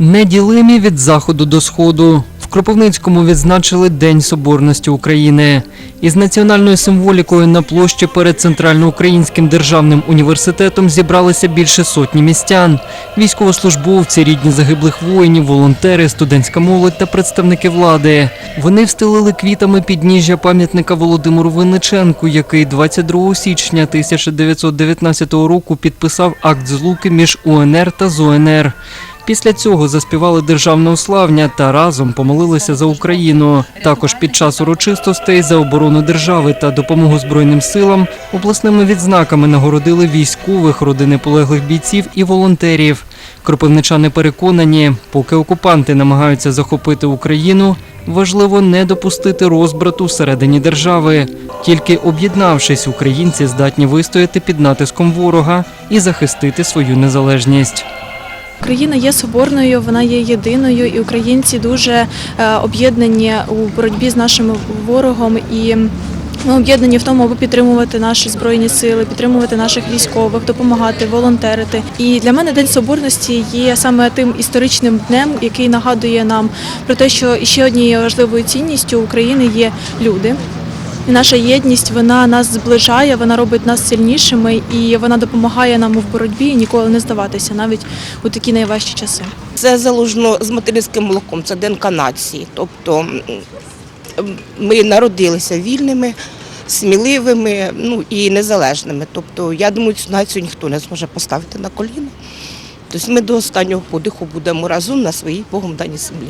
Неділимі від заходу до сходу. В Кропивницькому відзначили День Соборності України. Із національною символікою на площі перед Центральноукраїнським державним університетом зібралися більше сотні містян: військовослужбовці, рідні загиблих воїнів, волонтери, студентська молодь та представники влади. Вони встелили квітами підніжжя пам'ятника Володимиру Винниченку, який 22 січня 1919 року підписав акт злуки між УНР та ЗУНР. Після цього заспівали державне уславня та разом помолилися за Україну. Також під час урочистостей за оборону держави та допомогу Збройним силам обласними відзнаками нагородили військових, родини полеглих бійців і волонтерів. Кропивничани переконані, поки окупанти намагаються захопити Україну, важливо не допустити розбрату всередині держави. Тільки об'єднавшись, українці здатні вистояти під натиском ворога і захистити свою незалежність. Україна є соборною, вона є єдиною, і українці дуже е, об'єднані у боротьбі з нашим ворогом і. Ми об'єднані в тому, аби підтримувати наші збройні сили, підтримувати наших військових, допомагати, волонтерити. І для мене День Соборності є саме тим історичним днем, який нагадує нам про те, що ще однією важливою цінністю України є люди. Наша єдність вона нас зближає, вона робить нас сильнішими і вона допомагає нам в боротьбі і ніколи не здаватися, навіть у такі найважчі часи. Це залужно з материнським молоком, це ДНК нації. Тобто ми народилися вільними, сміливими ну, і незалежними. Тобто, я думаю, цю націю ніхто не зможе поставити на коліна. Тобто ми до останнього подиху будемо разом на своїй Богом даній землі.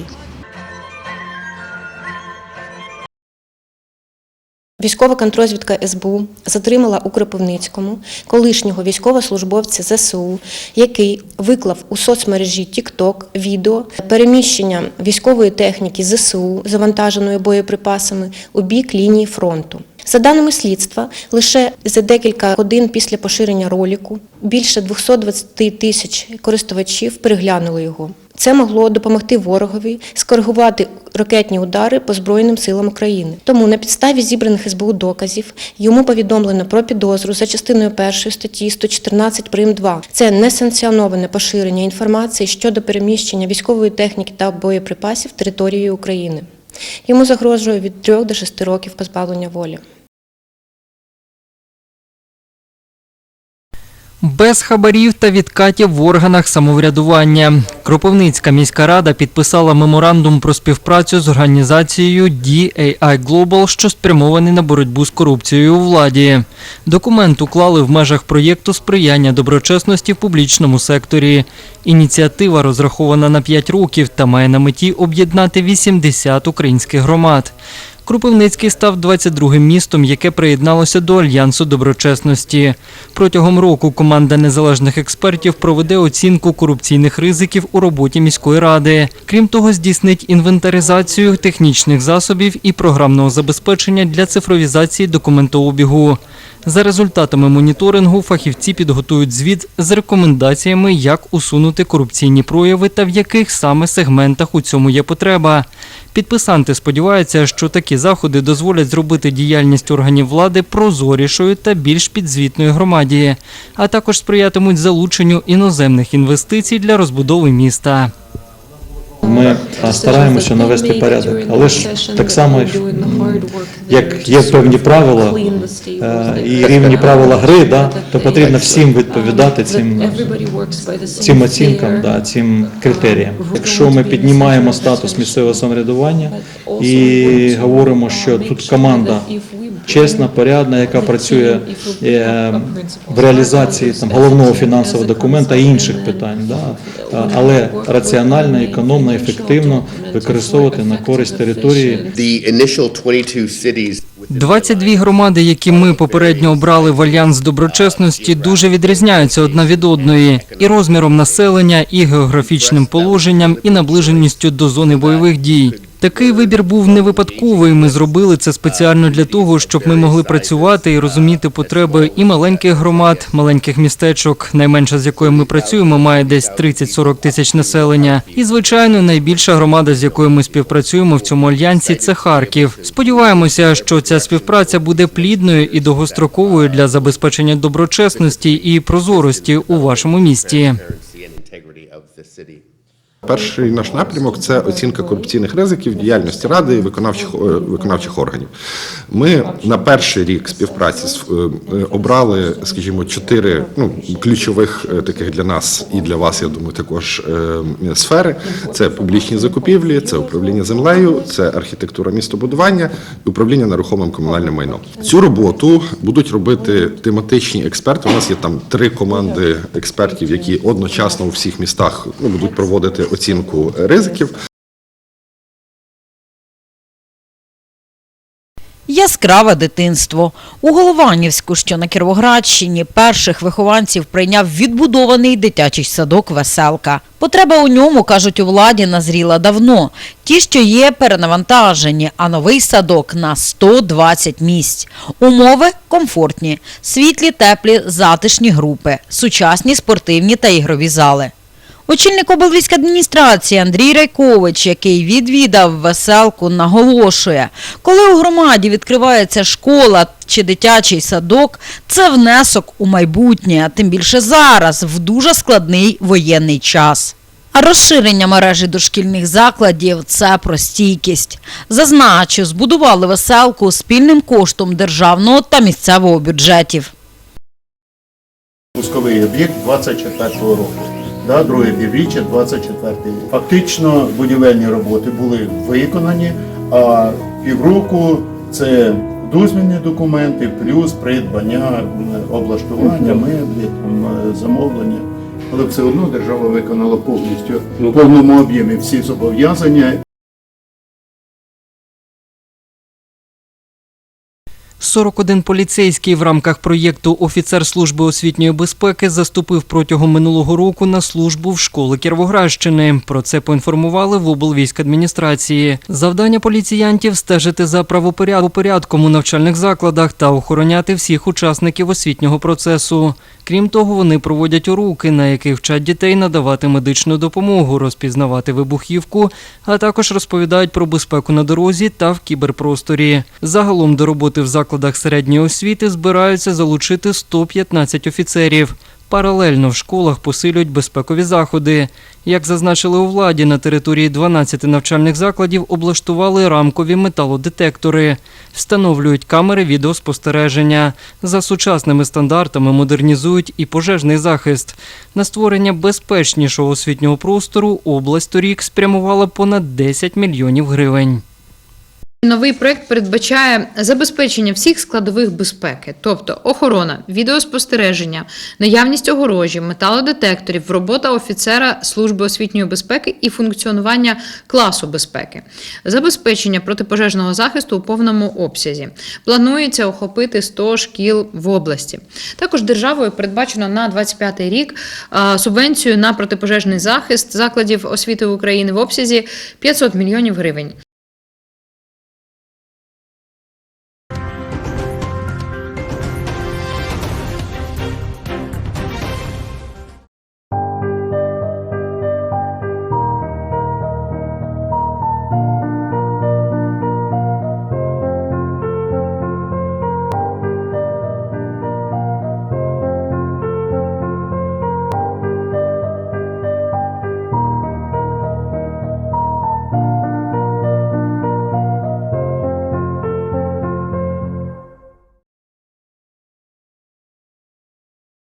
Військова контрозвідка СБУ затримала у Кропивницькому колишнього військовослужбовця ЗСУ, який виклав у соцмережі TikTok відео переміщення військової техніки ЗСУ, завантаженої боєприпасами, у бік лінії фронту. За даними слідства, лише за декілька годин після поширення ролику більше 220 тисяч користувачів переглянули його. Це могло допомогти ворогові скоригувати ракетні удари по Збройним силам України. Тому на підставі зібраних СБУ доказів йому повідомлено про підозру за частиною першої статті 114 прим. 2. Це несанкціоноване поширення інформації щодо переміщення військової техніки та боєприпасів територією України. Йому загрожує від 3 до 6 років позбавлення волі. Без хабарів та відкатів в органах самоврядування. Кропивницька міська рада підписала меморандум про співпрацю з організацією DAI Global, що спрямований на боротьбу з корупцією у владі. Документ уклали в межах проєкту сприяння доброчесності в публічному секторі. Ініціатива розрахована на 5 років та має на меті об'єднати 80 українських громад. Кропивницький став 22-м містом, яке приєдналося до Альянсу доброчесності. Протягом року команда незалежних експертів проведе оцінку корупційних ризиків у роботі міської ради. Крім того, здійснить інвентаризацію технічних засобів і програмного забезпечення для цифровізації документообігу. За результатами моніторингу фахівці підготують звіт з рекомендаціями, як усунути корупційні прояви та в яких саме сегментах у цьому є потреба. Підписанти сподіваються, що такі заходи дозволять зробити діяльність органів влади прозорішою та більш підзвітною громаді, а також сприятимуть залученню іноземних інвестицій для розбудови міста. Ми а, стараємося навести порядок, але ж так само, як є певні правила е, і рівні правила гри, да, то потрібно всім відповідати цим, цим оцінкам, да, цим критеріям. Якщо ми піднімаємо статус місцевого самоврядування і говоримо, що тут команда чесна, порядна, яка працює е, в реалізації там головного фінансового документа і інших питань, да, але раціонально, економно, ефективно використовувати на користь території The initial 22 22 громади, які ми попередньо обрали в альянс доброчесності, дуже відрізняються одна від одної і розміром населення, і географічним положенням, і наближеністю до зони бойових дій. Такий вибір був не випадковий. Ми зробили це спеціально для того, щоб ми могли працювати і розуміти потреби і маленьких громад, маленьких містечок, найменша з якою ми працюємо, має десь 30-40 тисяч населення. І звичайно, найбільша громада, з якою ми співпрацюємо в цьому альянсі, це Харків. Сподіваємося, що ця співпраця буде плідною і довгостроковою для забезпечення доброчесності і прозорості у вашому місті. Перший наш напрямок це оцінка корупційних ризиків діяльності ради і виконавчих е, виконавчих органів. Ми на перший рік співпраці з- е, е, обрали, скажімо, чотири ну, ключових таких для нас і для вас, я думаю, також сфери. Це публічні закупівлі, це управління землею, це архітектура містобудування і управління нерухомим комунальним майном. Цю роботу будуть робити тематичні експерти. У нас є там три команди експертів, які одночасно у всіх містах ну, будуть проводити оцінку ризиків. Яскраве дитинство. У Голованівську, що на Кіровоградщині, перших вихованців прийняв відбудований дитячий садок «Веселка». Потреба у ньому, кажуть у владі, назріла давно. Ті, що є, перенавантажені, а новий садок на 120 місць. Умови комфортні, світлі, теплі, затишні групи, сучасні спортивні та ігрові зали. Очільник облвійськадміністрації Андрій Райкович, який відвідав веселку, наголошує, коли у громаді відкривається школа чи дитячий садок, це внесок у майбутнє, а тим більше зараз, в дуже складний воєнний час. А розширення мережі дошкільних закладів це про стійкість. Зазначу, збудували веселку спільним коштом державного та місцевого бюджетів. Пусковий об'єкт 24-го року. Да, друге півріччя 24 рік. Фактично будівельні роботи були виконані, а півроку це дозвільні документи, плюс придбання, облаштування, меблі, там, е, замовлення. Але все одно держава виконала повністю в повному об'ємі всі зобов'язання 41 поліцейський в рамках проєкту Офіцер служби освітньої безпеки заступив протягом минулого року на службу в школи Кіровоградщини. Про це поінформували в облвійськадміністрації. Завдання поліціянтів стежити за правопорядком у навчальних закладах та охороняти всіх учасників освітнього процесу. Крім того, вони проводять уроки, на яких вчать дітей надавати медичну допомогу, розпізнавати вибухівку, а також розповідають про безпеку на дорозі та в кіберпросторі. Загалом до роботи в закладах середньої освіти збираються залучити 115 офіцерів. Паралельно в школах посилюють безпекові заходи. Як зазначили у владі, на території 12 навчальних закладів облаштували рамкові металодетектори, встановлюють камери відеоспостереження. За сучасними стандартами модернізують і пожежний захист. На створення безпечнішого освітнього простору область торік спрямувала понад 10 мільйонів гривень. Новий проект передбачає забезпечення всіх складових безпеки, тобто охорона, відеоспостереження, наявність огорожі, металодетекторів, робота офіцера служби освітньої безпеки і функціонування класу безпеки, забезпечення протипожежного захисту у повному обсязі. Планується охопити 100 шкіл в області. Також державою передбачено на 25 рік субвенцію на протипожежний захист закладів освіти України в обсязі 500 мільйонів гривень.